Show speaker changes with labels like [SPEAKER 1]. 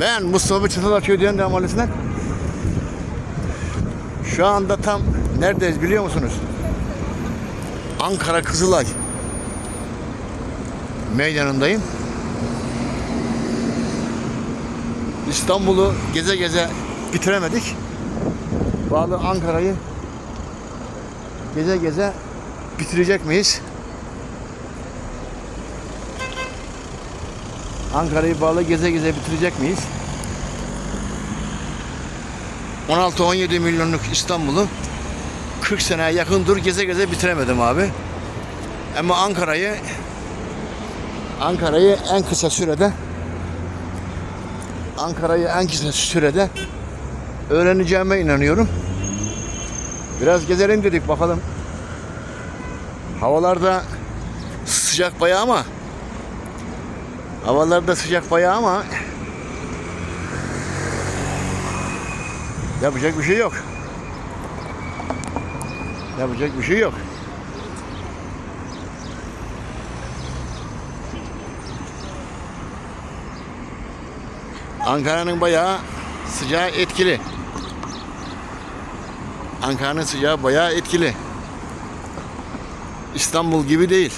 [SPEAKER 1] Ben Mustafa Çıtalar Köyü'nden de mahallesinden. Şu anda tam neredeyiz biliyor musunuz? Ankara Kızılay meydanındayım. İstanbul'u geze geze bitiremedik. Bağlı Ankara'yı geze geze bitirecek miyiz? Ankara'yı bağlı geze geze bitirecek miyiz? 16-17 milyonluk İstanbul'u 40 seneye yakındır geze geze bitiremedim abi. Ama Ankara'yı Ankara'yı en kısa sürede Ankara'yı en kısa sürede öğreneceğime inanıyorum. Biraz gezelim dedik bakalım. Havalarda sıcak bayağı ama Havalarda sıcak bayağı ama yapacak bir şey yok. Yapacak bir şey yok. Ankara'nın bayağı sıcağı etkili. Ankara'nın sıcağı bayağı etkili. İstanbul gibi değil.